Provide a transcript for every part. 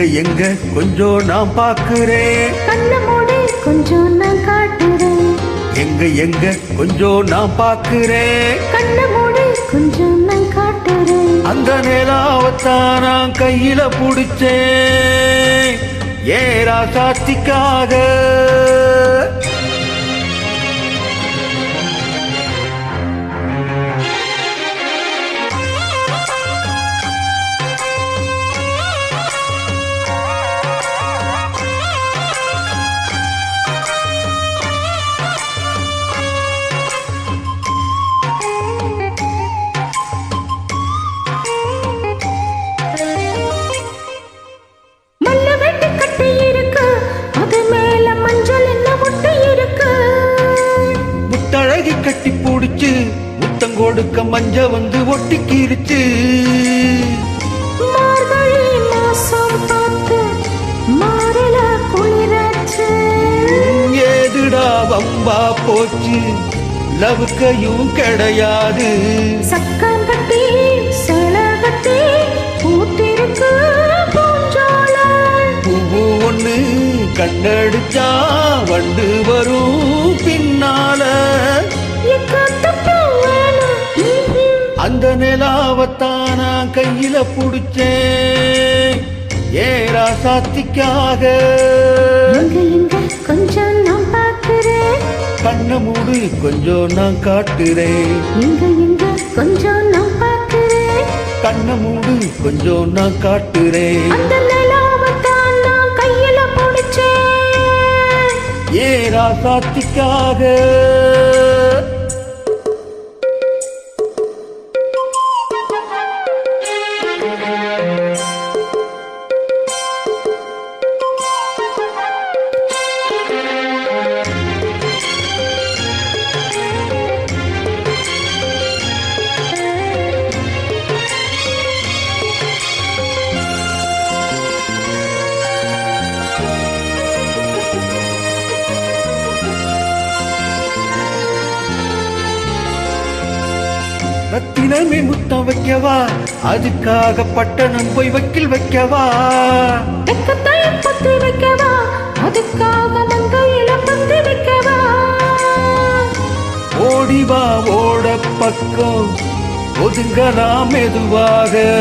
எங்க கொஞ்சம் நான் பாக்குறேன். கண்ண மூடி கொஞ்சம் நான் காட்டுறேன். எங்க எங்க? கொஞ்சம் நான் பாக்குறேன். கண்ண மூடி கொஞ்சம் நான் காட்டுறேன். அந்த நிலாவத்தான் நான் கையில புடிச்சேன். ஏரா சாத்திக்காக கொடுக்க மஞ்ச வந்து ஒட்டிக்கிருச்சு. ஏதுடா வம்பா போச்சு. லவுக்கையும் கிடையாது. சக்கம் கட்டி சேல கட்டி பூத்திருக்கு பூவு ஒண்ணு கண்ணடிச்சா வண்டு வரும். நிலாவத்தான் நான் கையில புடிச்சேன். ஏரா சாத்திக்காக எங்க எங்க? கொஞ்சம் நான் பார்க்கிறேன். கண்ண மூடு கொஞ்சம் நான் காட்டுறேன். கொஞ்சம் நான் பார்க்கிறேன். கண்ண மூடு கொஞ்சம் நான் காட்டுறேன். அந்த நிலாவத்தான் ரத்தினமே முத்தம் வைக்கவா? அதுக்காக பட்டணம் போய் வக்கீல் வைக்கவா? பத்தி வைக்கவா? அதுக்காக மங்கையில பத்தி வைக்கவா? ஓடிவா ஓட பக்கம். ஒதுங்கலாம் மெதுவாக.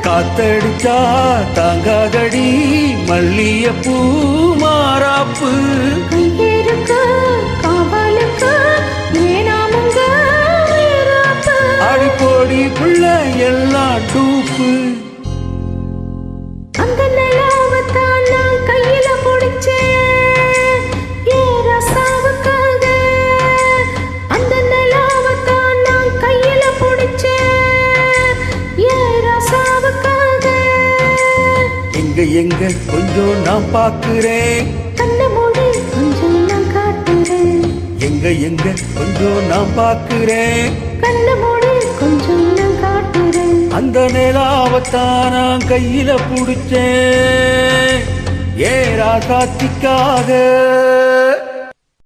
காத்தடிச்சா தாங்காதடி மல்லியப்பூ மாறாப்பு. அடிப்பொடி புள்ள எல்லாம் டூப்பு. அந்த நிலாவத்தான் நான் கையில பிடிச்சேன். ஏ ரசாவுக்காக. அந்த நிலாவத்தான் நான் கையில பிடிச்சேன். ஏ ரசாவுக்காக. எங்க எங்க கொஞ்சம் நான் பாக்குறேன் கண்ண மூடி எங்க எங்க? கொஞ்சம் நான் பாக்குறேன் கண்ண மூடி கொஞ்சம் நான் காட்டுறேன். அந்த நிலாவத்தான் நான் கையில புடிச்சேன். ஏரா காத்திக்காக